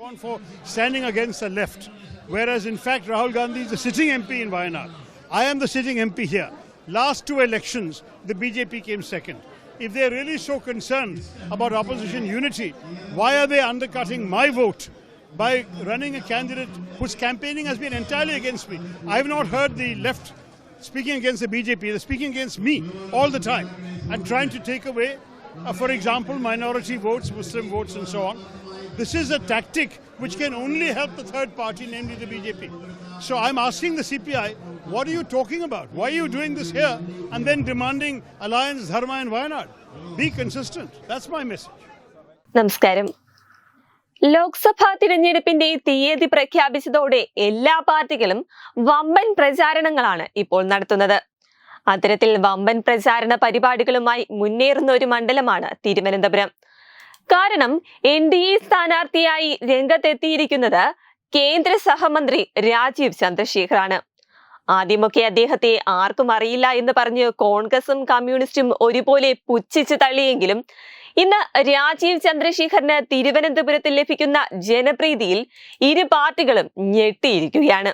On for standing against the left, whereas in fact Rahul Gandhi is the sitting MP in Wayanad. I am the sitting MP here. Last two elections, the BJP came second. If they're really so concerned about opposition unity, why are they undercutting my vote by running a candidate whose campaigning has been entirely against me? I have not heard the left speaking against the BJP, they're speaking against me all the time and trying to take away, uh, for example, minority votes, Muslim votes, and so on. This is a tactic which can only help the third party, namely the BJP. So I'm asking the CPI, what are you talking about? Why are you doing this here and then demanding alliance, Dharma, and why not? Be consistent. That's my message. നമസ്കാരം ലോക്സഭാ തിരഞ്ഞെടുപ്പിന്റെ തീയതി പ്രഖ്യാപിച്ചതോടെ എല്ലാ പാർട്ടികളും വമ്പൻ പ്രചാരണങ്ങളാണ് ഇപ്പോൾ നടത്തുന്നത് അത്തരത്തിൽ വമ്പൻ പ്രചാരണ പരിപാടികളുമായി മുന്നേറുന്ന ഒരു മണ്ഡലമാണ് തിരുവനന്തപുരം. കാരണം എൻ ഡി എ സ്ഥാനാർത്ഥിയായി രംഗത്തെത്തിയിരിക്കുന്നത് കേന്ദ്ര സഹമന്ത്രി രാജീവ് ചന്ദ്രശേഖറാണ്. ആദ്യമൊക്കെ അദ്ദേഹത്തെ ആർക്കും അറിയില്ല എന്ന് പറഞ്ഞ് കോൺഗ്രസും കമ്മ്യൂണിസ്റ്റും ഒരുപോലെ പുച്ഛിച്ച് തള്ളിയെങ്കിലും ഇന്ന് രാജീവ് ചന്ദ്രശേഖറിന് തിരുവനന്തപുരത്ത് ലഭിക്കുന്ന ജനപ്രീതിയിൽ ഇരു പാർട്ടികളും ഞെട്ടിയിരിക്കുകയാണ്.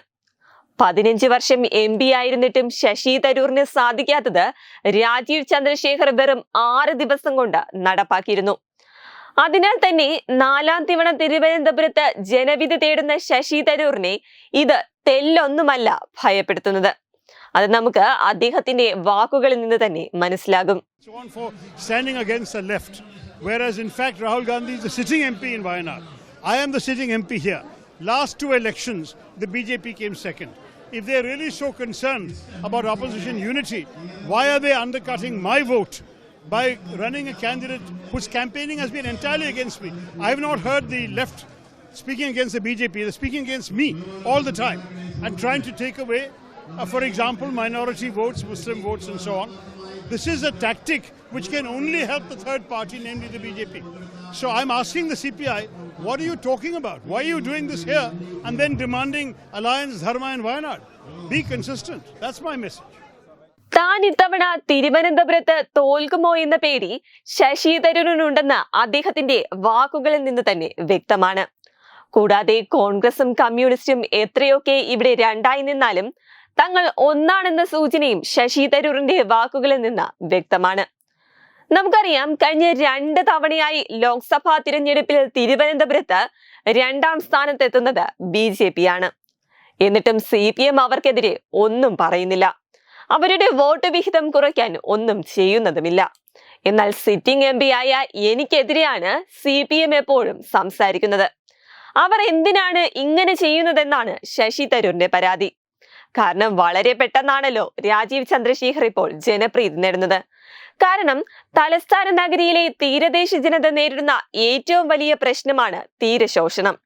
പതിനഞ്ച് വർഷം എം പി ആയിരുന്നിട്ടും ശശി തരൂറിന് സാധിക്കാത്തത് രാജീവ് ചന്ദ്രശേഖർ വെറും ആറ് ദിവസം കൊണ്ട് നടപ്പാക്കിയിരുന്നു അതിനാൽ തന്നെ നാലാം തവണ തിരുവനന്തപുരത്ത് ജനവിധി തേടുന്ന ശശി തരൂറിനെ ഇത് തെല്ലൊന്നുമല്ല ഭയപ്പെടുത്തുന്നത് അത് നമുക്ക് അദ്ദേഹത്തിന്റെ വാക്കുകളിൽ നിന്ന് തന്നെ മനസ്സിലാകും whereas in fact Rahul Gandhi is the sitting MP in. I am the sitting MP here. Last two elections, the BJP came second. If they're really so concerned about opposition unity, why are they undercutting my vote by running a candidate whose campaigning has been entirely against me? I have not heard the left speaking against the BJP, they're speaking against me all the time and trying to take away, uh, for example, minority votes, Muslim votes, and so on. This is a tactic which can only help the third party, namely the BJP. So I'm asking the CPI, what are you talking about? Why are you doing this here and then demanding alliance, Dharma, and why not? Be consistent. That's my message. താൻ ഇത്തവണ തിരുവനന്തപുരത്ത് തോൽക്കുമോ എന്ന പേടി ശശി തരൂരിനുണ്ടെന്ന അദ്ദേഹത്തിന്റെ വാക്കുകളിൽ നിന്ന് തന്നെ വ്യക്തമാണ് കൂടാതെ കോൺഗ്രസും കമ്മ്യൂണിസ്റ്റും എത്രയൊക്കെ ഇവിടെ രണ്ടായി നിന്നാലും തങ്ങൾ ഒന്നാണെന്ന സൂചനയും ശശി തരൂറിന്റെ വാക്കുകളിൽ നിന്ന് വ്യക്തമാണ്. നമുക്കറിയാം കഴിഞ്ഞ രണ്ട് തവണയായി ലോക്സഭാ തിരഞ്ഞെടുപ്പിൽ തിരുവനന്തപുരത്ത് രണ്ടാം സ്ഥാനത്തെത്തുന്നത് ബി ജെ പി ആണ് എന്നിട്ടും സി പി എം അവർക്കെതിരെ ഒന്നും പറയുന്നില്ല. അവരുടെ വോട്ട് വിഹിതം കുറയ്ക്കാൻ ഒന്നും ചെയ്യുന്നതുമില്ല. എന്നാൽ സിറ്റിംഗ് എം പി ആയ എനിക്കെതിരെയാണ് സി പി എം എപ്പോഴും സംസാരിക്കുന്നത്. അവർ എന്തിനാണ് ഇങ്ങനെ ചെയ്യുന്നതെന്നാണ് ശശി തരൂരിന്റെ പരാതി. കാരണം വളരെ പെട്ടെന്നാണല്ലോ രാജീവ് ചന്ദ്രശേഖർ ഇപ്പോൾ ജനപ്രീതി നേടുന്നത്. കാരണം തലസ്ഥാന നഗരിയിലെ തീരദേശ ജനത നേരിടുന്ന ഏറ്റവും വലിയ പ്രശ്നമാണ് തീരശോഷണം.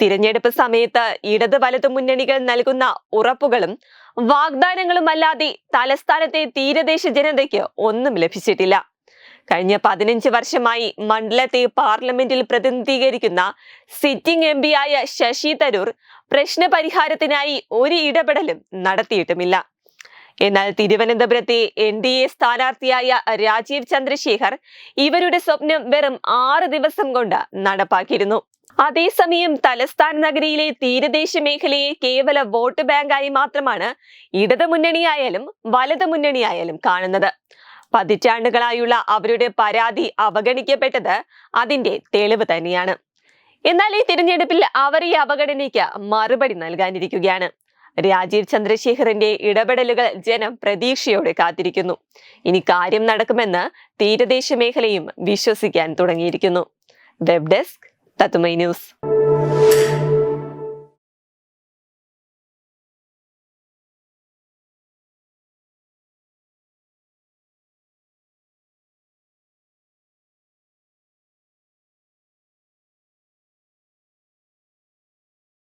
തിരഞ്ഞെടുപ്പ് സമയത്ത് ഇടത് വലതു മുന്നണികൾ നൽകുന്ന ഉറപ്പുകളും വാഗ്ദാനങ്ങളും അല്ലാതെ തലസ്ഥാനത്തെ തീരദേശ ജനതയ്ക്ക് ഒന്നും ലഭിച്ചിട്ടില്ല. കഴിഞ്ഞ പതിനഞ്ച് വർഷമായി മണ്ഡലത്തെ പാർലമെന്റിൽ പ്രതിനിധീകരിക്കുന്ന സിറ്റിംഗ് എം ആയ ശശി തരൂർ പ്രശ്നപരിഹാരത്തിനായി ഒരു ഇടപെടലും നടത്തിയിട്ടുമില്ല. എന്നാൽ തിരുവനന്തപുരത്തെ എൻ ഡി എ സ്ഥാനാർത്ഥിയായ രാജീവ് ചന്ദ്രശേഖർ ഇവരുടെ സ്വപ്നം വെറും ആറ് ദിവസം കൊണ്ട് നടപ്പാക്കിയിരുന്നു. അതേസമയം തലസ്ഥാന നഗരിയിലെ തീരദേശ മേഖലയെ കേവല വോട്ട് ബാങ്കായി മാത്രമാണ് ഇടതു മുന്നണിയായാലും വലതു മുന്നണിയായാലും കാണുന്നത്. പതിറ്റാണ്ടുകളായുള്ള അവരുടെ പരാതി അവഗണിക്കപ്പെട്ടത് അതിന്റെ തെളിവ് തന്നെയാണ്. എന്നാൽ ഈ തിരഞ്ഞെടുപ്പിൽ അവർ ഈ അവഗണനയ്ക്ക് മറുപടി നൽകാനിരിക്കുകയാണ്. രാജീവ് ചന്ദ്രശേഖറിന്റെ ഇടപെടലുകൾ ജനം പ്രതീക്ഷയോടെ കാത്തിരിക്കുന്നു. ഇനി കാര്യം നടക്കുമെന്ന് തീരദേശ മേഖലയും വിശ്വസിക്കാൻ തുടങ്ങിയിരിക്കുന്നു. വെബ് ഡെസ്ക് തത്തുമൈ ന്യൂസ്.